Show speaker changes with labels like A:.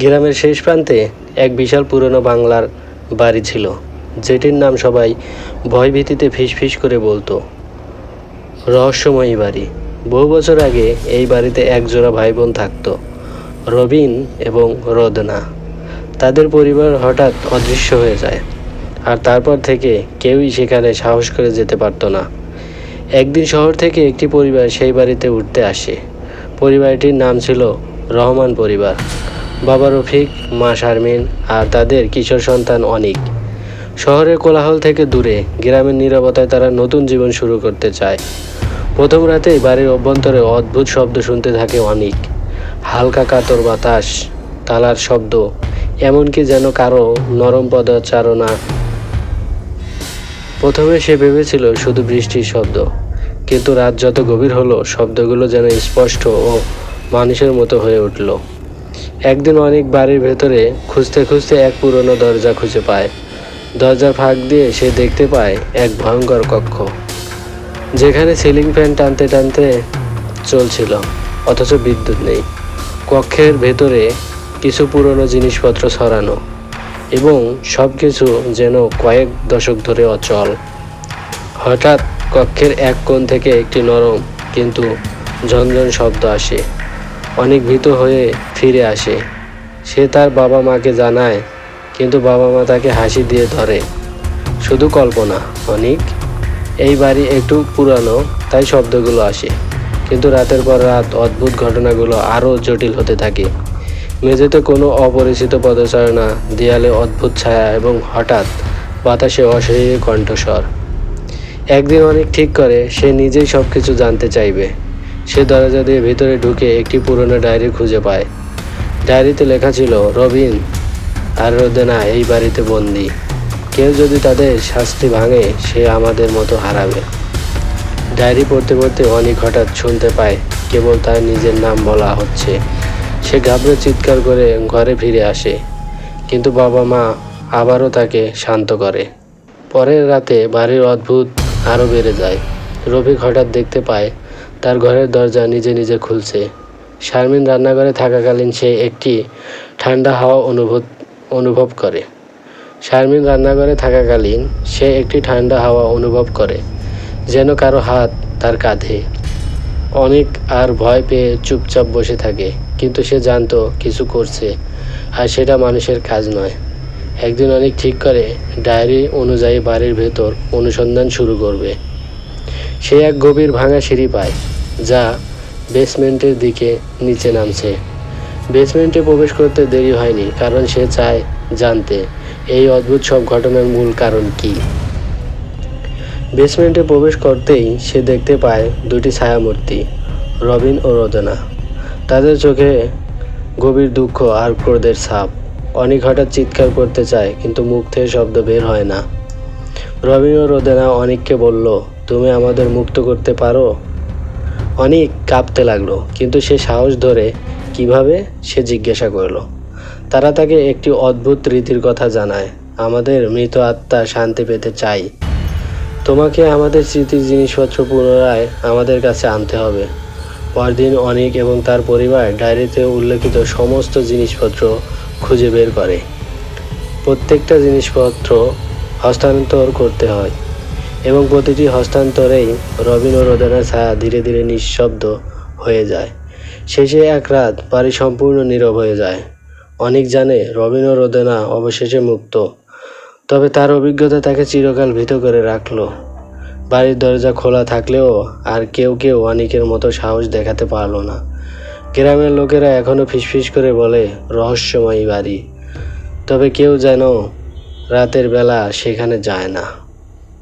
A: গ্রামের শেষ প্রান্তে এক বিশাল পুরনো বাংলার বাড়ি ছিল, যেটির নাম সবাই ভয়ভীতিতে ফিসফিস করে বলতো। রহস্যময়ী বাড়ি। বহু বছর আগে এই বাড়িতে একজোড়া ভাই বোন থাকতো, রবিন এবং রদনা। তাদের পরিবার হঠাৎ অদৃশ্য হয়ে যায়, আর তারপর থেকে কেউই সেখানে সাহস করে যেতে পারতো না। একদিন শহর থেকে একটি পরিবার সেই বাড়িতে উঠতে আসে। পরিবারটির নাম ছিল রহমান পরিবার। বাবা রফিক, মা শারমিন আর তাদের কিশোর সন্তান অনিক। শহরের কোলাহল থেকে দূরে, গ্রামের নীরবতায় তারা নতুন জীবন শুরু করতে চায়। প্রথম রাতেই বাড়ির অভ্যন্তরে অদ্ভুত শব্দ শুনতে থাকে অনিক। হালকা কাতর বাতাস, তালার শব্দ, এমনকি যেন কারও নরম পদচারণা। প্রথমে সে ভেবেছিল শুধু বৃষ্টির শব্দ, কিন্তু রাত যত গভীর হলো, শব্দগুলো যেন স্পষ্ট ও মানুষের মতো হয়ে উঠল। একদিন অনেক বাড়ির ভেতরে খুঁজতে খুঁজতে এক পুরনো দরজা খুঁজে পায়। দরজার ফাঁক দিয়ে সে দেখতে পায় এক ভয়ঙ্কর কক্ষ, যেখানে সিলিং ফ্যান টানতে টানতে চলছিল, অথচ বিদ্যুৎ নেই। কক্ষের ভেতরে কিছু পুরনো জিনিসপত্র ছড়ানো এবং সব কিছু যেন কয়েক দশক ধরে অচল। হঠাৎ কক্ষের এক কোণ থেকে একটি নরম কিন্তু ঝনঝন শব্দ আসে। অনেক ভীত হয়ে ফিরে আসে। সে তার বাবা মাকে জানায়, কিন্তু বাবা মা তাকে হাসি দিয়ে ধরে। শুধু কল্পনা, অনেক। এই বাড়ি একটু পুরানো, তাই শব্দগুলো আসে। কিন্তু রাতের পর রাত অদ্ভুত ঘটনাগুলো আরও জটিল হতে থাকে। মেঝেতে কোনো অপরিচিত পদচারণা, দেয়ালে অদ্ভুত ছায়া এবং হঠাৎ বাতাসে অশরীরী কণ্ঠস্বর। একদিন অনেক ঠিক করে, সে নিজেই সব কিছু জানতে চাইবে। সে দরজা দিয়ে ভিতরে ঢুকে একটি পুরনো ডায়েরি খুঁজে পায়। ডায়েরিতে লেখা ছিল, রবিন আর রোদেনা এই বাড়িতে বন্দি। কেউ যদি তাদের শাস্তি ভাঙে, সে আমাদের মতো হারাবে। ডায়েরি পড়তে পড়তে অনেক হঠাৎ শুনতে পায়, কেবল তার নিজের নাম বলা হচ্ছে। সে ঘাবড়ে চিৎকার করে ঘরে ফিরে আসে, কিন্তু বাবা মা আবারও তাকে শান্ত করে। পরের রাতে বাড়ির অদ্ভুত আরও বেড়ে যায়। রফিক হঠাৎ দেখতে পায় তার ঘরের দরজা নিজে নিজে খুলছে। শারমিন রান্নাঘরে থাকাকালীন সে একটি ঠান্ডা হাওয়া অনুভব অনুভব করে। শারমিন রান্নাঘরে থাকাকালীন সে একটি ঠান্ডা হাওয়া অনুভব করে, যেন কারও হাত তার কাঁধে। অনেক আর ভয় পেয়ে চুপচাপ বসে থাকে, কিন্তু সে জানতো কিছু করছে, আর সেটা মানুষের কাজ নয়। একদিন অনেক ঠিক করে ডায়েরি অনুযায়ী বাড়ির ভেতর অনুসন্ধান শুরু করবে। সে এক গভীর ভাঙা সিঁড়ি পায়। যা বেসমেন্টের দিকে নিচে নামছে। বেসমেন্টে প্রবেশ করতে দেরি হয়নি, কারণ সে চায় জানতে এই অদ্ভুত সব ঘটনার মূল কারণ কী। বেসমেন্টে প্রবেশ করতেই সে দেখতে পায় দুটি ছায়ামূর্তি, রবিন ও রদনা। তাদের চোখে গভীর দুঃখ আর ক্রোধের ছাপ। অনেক হঠাৎ চিৎকার করতে চায়, কিন্তু মুখ থেকে শব্দ বের হয় না। রবিন ও রোদেনা অনেককে বলল, তুমি আমাদের মুক্ত করতে পারো? অনেক কাঁপতে লাগল, কিন্তু সে সাহস ধরে কীভাবে সে জিজ্ঞাসা করল। তারা তাকে একটি অদ্ভুত রীতির কথা জানায়, আমাদের মৃত আত্মা শান্তি পেতে চাই। তোমাকে আমাদের স্মৃতির জিনিসপত্র পুনরায় আমাদের কাছে আনতে হবে। পরদিন অনেক এবং তার পরিবার ডায়েরিতে উল্লেখিত সমস্ত জিনিসপত্র খুঁজে বের করে। প্রত্যেকটা জিনিসপত্র হস্তান্তর করতে হয়। এবং প্রতিটি হস্তান্তরেই রবিন ও রোদেনার ছায়া ধীরে ধীরে নিঃশব্দ হয়ে যায়। শেষে এক রাত বাড়ি সম্পূর্ণ নীরব হয়ে যায়। অনেক জানে রবিন ও রোদেনা অবশেষে মুক্ত, তবে তার অভিজ্ঞতা তাকে চিরকাল ভীত করে রাখল। বাড়ির দরজা খোলা থাকলেও আর কেউ কেউ অনেকের মতো সাহস দেখাতে পারল না। গ্রামের লোকেরা এখনও ফিসফিস করে বলে, রহস্যময়ী বাড়ি। তবে কেউ যেন রাতের বেলা সেখানে যায় না।